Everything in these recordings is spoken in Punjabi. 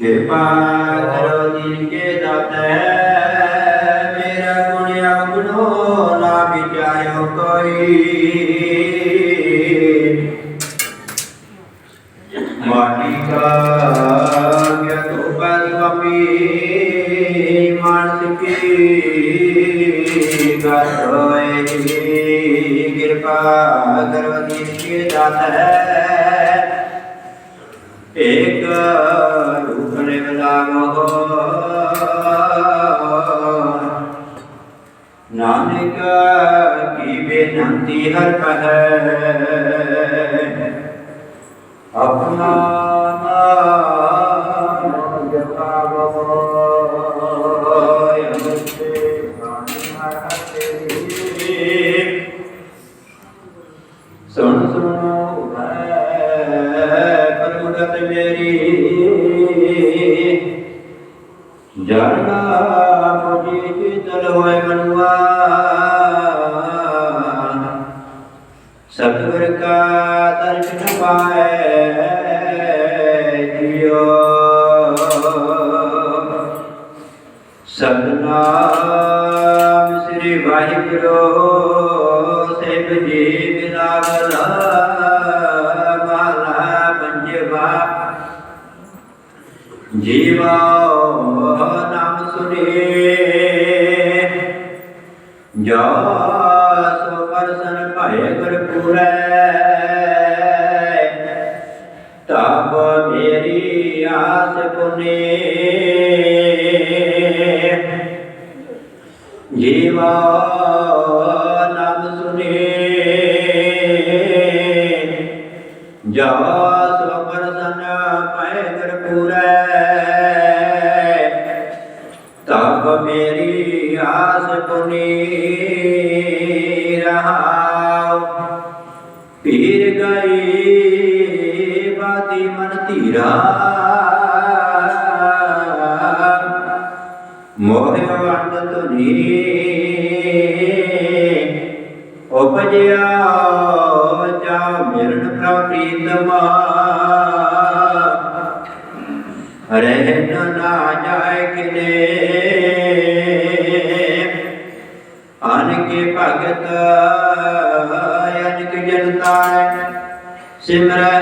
कृपा करो जिनके दाते मेरा गुणिया गुणो ना बिटायो कोई मालिका क्या तू बल कमी मार सके कर रोए ਹੋਏ ਕਿਰਪਾ ਕਰੋ ਜੀ ਕੇ ਦਾਤੇ ਏਕ ਰੂਪ ਨਿਵਲਾਗੋ ਨਾਨਕ ਕੀ ਬੇਨੰਤੀ ਹਰ ਪਹੈ ਆਪਣਾ ਸੁਣ ਸੁਣੋ ਹੈ ਪਰਮਗਤ ਮੇਰੀ ਜਰਨਾ ਮੁਝੇ ਚਿਤਲ ਹੋਏ ਮਨੁਆ ਸਤਿਗੁਰ ਕਾ ਦਰਸ਼ਨ ਪਾਏ ਜਿਉ ਸਤਨਾਮ ਸ੍ਰੀ ਵਾਹਿਗੁਰੂ ਸੇਵ ਜੀ। ਜੀਵਾ ਨਾਮ ਸੁਨੇ। ਜੋ ਸੋ ਪਰਸਨ ਭਏ ਗੁਰ ਪੂਰੈ ਤਬ ਮੇਰੀ ਆਸ ਪੁਨੇ। ਜੀਵਾ ਜੋ ਸੋ ਪਰਸਨ ਭਏ ਤਬ ਮੇਰੀ ਆਸ ਪੁਨੀ ਰਹਾਉ। ਪੀਰ ਗਈ ਬਾਦੀ ਮਨ ਧੀਰਾ। ਮੋਹ ਵੰਡ ਤੁਨੀ ਉਪਜਿਆ ਜਾ ਮਿਰਨ ਪ੍ਰਪ੍ਰੀਤਮਾ ਰਹਿਨ ਨਾ ਜਾਏ ਕਿਨੇ। ਆਨ ਕੇ ਭਗਤ ਅਨਕ ਜਨਤਾ ਸਿਮਰੈ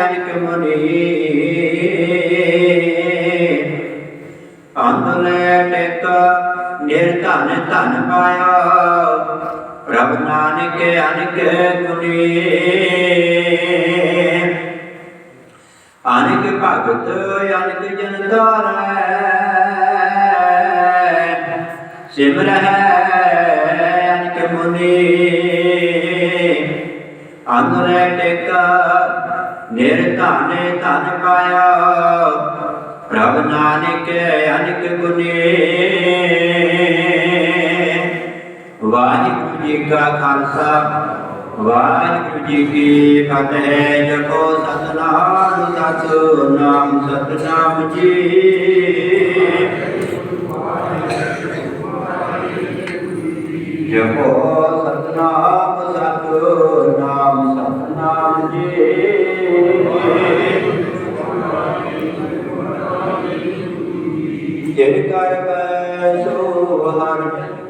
ਅਨਕ ਮੁਨੀ। ਅੰਦਲੇ ਟਿਕ ਨਿਰਧਨ ਧਨ ਪਾਇਆ। ਪ੍ਰਭ ਨਾਨਕ ਅਨਕ ਗੁਣੀ। ਭਗਤ ਅਨਕ ਜਨ ਧਾਰੈ ਸਿਮਰਹਿ ਅਨਕ ਮੁਨੀ। ਅੰਗਰੇ ਟਿਕ ਨਿਰਧਾਨੇ ਧਨ ਪਾਇਆ। ਪ੍ਰਭ ਨਾਨਕ ਅਨਕ ਗੁਣੀ ਵਾਹਿਗੁਰੂ ਜੀ ਕਾ ਖਾਲਸਾ। ਵਾਹਿਗੁਰੂ ਜੀ ਕੀ ਫਤਿਹ। ਜਪੋ ਸਤਨਾਮ ਸਤਨਾਮ ਸਤਨਾਮ ਜੀ ਜਪੋ ਸਤਨਾਮ ਸਤਨਾਮ ਸਤਨਾਮ ਜੀ ਜਿਨ ਕਰ ਬੈਸੋ ਹਰ ਹਰ